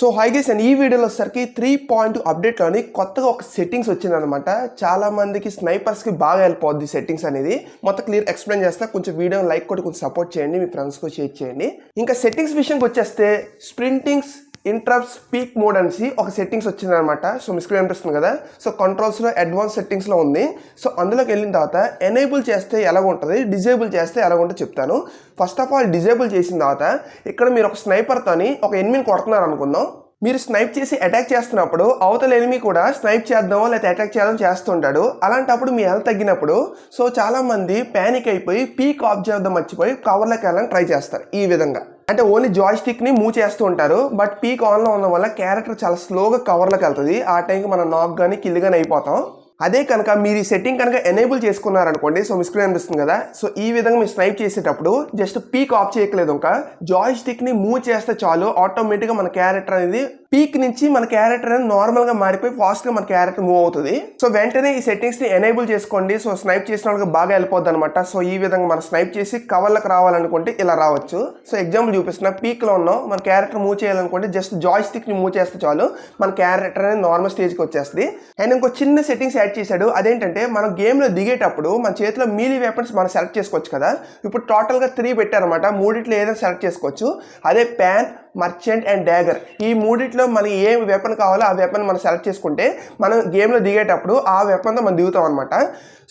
So high gas and ఈ వీడియోలో వచ్చేసరికి త్రీ పాయింట్ అప్డేట్లోని కొత్తగా ఒక సెట్టింగ్స్ వచ్చిందనమాట చాలా మందికి స్నైపర్స్కి బాగా హెల్ప్ అవుద్ది సెట్టింగ్స్ అనేది. మొత్తం క్లియర్ ఎక్స్ప్లెయిన్ చేస్తా. కొంచెం వీడియో లైక్ కొట్టి కొంచెం సపోర్ట్ చేయండి. మీ ఫ్రెండ్స్కి షేర్ చేయండి. ఇంకా సెట్టింగ్స్ విషయంకి వచ్చేస్తే స్ప్రింటింగ్స్ ఇంట్రప్స్ పీక్ మోడ్ అనేసి ఒక సెట్టింగ్స్ వచ్చిందనమాట. సో మీ స్క్రీన్ అనిపిస్తుంది కదా. సో కంట్రోల్స్లో అడ్వాన్స్ సెట్టింగ్స్లో ఉంది. సో అందులోకి వెళ్ళిన తర్వాత ఎనేబుల్ చేస్తే ఎలా ఉంటుంది డిజేబుల్ చేస్తే ఎలా చెప్తాను. ఫస్ట్ ఆఫ్ ఆల్ డిజేబుల్ చేసిన తర్వాత ఇక్కడ మీరు ఒక స్నైపర్తోని ఒక ఎనిమిని కొడుతున్నారు అనుకుందాం. మీరు స్నైప్ చేసి అటాక్ చేస్తున్నప్పుడు అవతల ఎనిమి కూడా స్నైప్ చేద్దామో లేదా అటాక్ చేద్దాం చేస్తుంటాడు. అలాంటప్పుడు మీ హెల్త్ తగ్గినప్పుడు సో చాలామంది ప్యానిక్ అయిపోయి పీక్ ఆఫ్ చేద్దాం మర్చిపోయి కవర్లోకి వెళ్ళాలని ట్రై చేస్తారు ఈ విధంగా. అంటే ఓన్లీ జాయ్ స్టిక్ని మూవ్ చేస్తూ ఉంటారు బట్ పీక్ ఆన్లో ఉన్న ఉండడం వల్ల క్యారెక్టర్ చాలా స్లోగా కవర్లోకి వెళ్తుంది. ఆ టైంకి మనం నాక్ కానీ కిల్ కానీ అయిపోతాం. అదే కనుక మీరు ఈ సెట్టింగ్ కనుక ఎనేబుల్ చేసుకున్నారనుకోండి సో మీ స్క్రీన్ అనిపిస్తుంది కదా సో ఈ విధంగా మీరు స్నైప్ చేసేటప్పుడు జస్ట్ పీక్ ఆఫ్ చేయట్లేదు ఇంకా. జాయ్ స్టిక్ని మూవ్ చేస్తే చాలు ఆటోమేటిక్గా మన క్యారెక్టర్ అనేది పీక్ నుంచి మన క్యారెక్టర్ అనేది నార్మల్గా మారిపోయి ఫాస్ట్గా మన క్యారెక్టర్ మూవ్ అవుతుంది. సో వెంటనే ఈ సెట్టింగ్స్ని ఎనేబుల్ చేసుకోండి. సో స్నైప్ చేసిన వాళ్ళకి బాగా వెళ్ళిపోద్ది అనమాట సో ఈ విధంగా మనం స్నైప్ చేసి కవర్లకు రావాలనుకుంటే ఇలా రావచ్చు. సో ఎగ్జాంపుల్ చూపిస్తున్నా పీక్లో ఉన్నాం మన క్యారెక్టర్ మూవ్ చేయాలనుకుంటే జస్ట్ జాయ్ స్టిక్ని మూవ్ చేస్తే చాలు మన క్యారెక్టర్ అనేది నార్మల్ స్టేజ్కి వచ్చేస్తుంది. అండ్ ఇంకో చిన్న సెట్టింగ్స్ యాడ్ చేశాడు. అదేంటంటే మనం గేమ్లో దిగేటప్పుడు మన చేతిలో మీలీ వెపన్స్ మనం సెలెక్ట్ చేసుకోవచ్చు కదా. ఇప్పుడు టోటల్గా త్రీ పెట్టారనమాట మూడిట్లో ఏదైనా సెలెక్ట్ చేసుకోవచ్చు. అదే ప్యాన్ మర్చెంట్ అండ్ డ్యాగర్ ఈ మూడిట్లో మనకి ఏ వెపన్ కావాలో ఆ వెపన్ మనం సెలెక్ట్ చేసుకుంటే మనం గేమ్లో దిగేటప్పుడు ఆ వెపన్తో మనం దిగుతాం అనమాట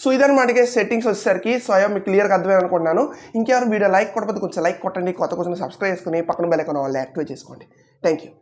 సో ఇదన్నమాటకే సెట్టింగ్స్ వచ్చేసరికి. స్వయం మీకు క్లియర్గా అర్థమైంది అనుకుంటున్నాను. ఇంకెవరు వీడియో లైక్ కొట్టకపోతే కొంచెం లైక్ కొట్టండి. కొత్త కొంచెం సబ్స్క్రైబ్ చేసుకుని పక్కన బెల్ ఐకాన్ వాళ్ళు యాక్టివేట్ చేసుకోండి. Thank you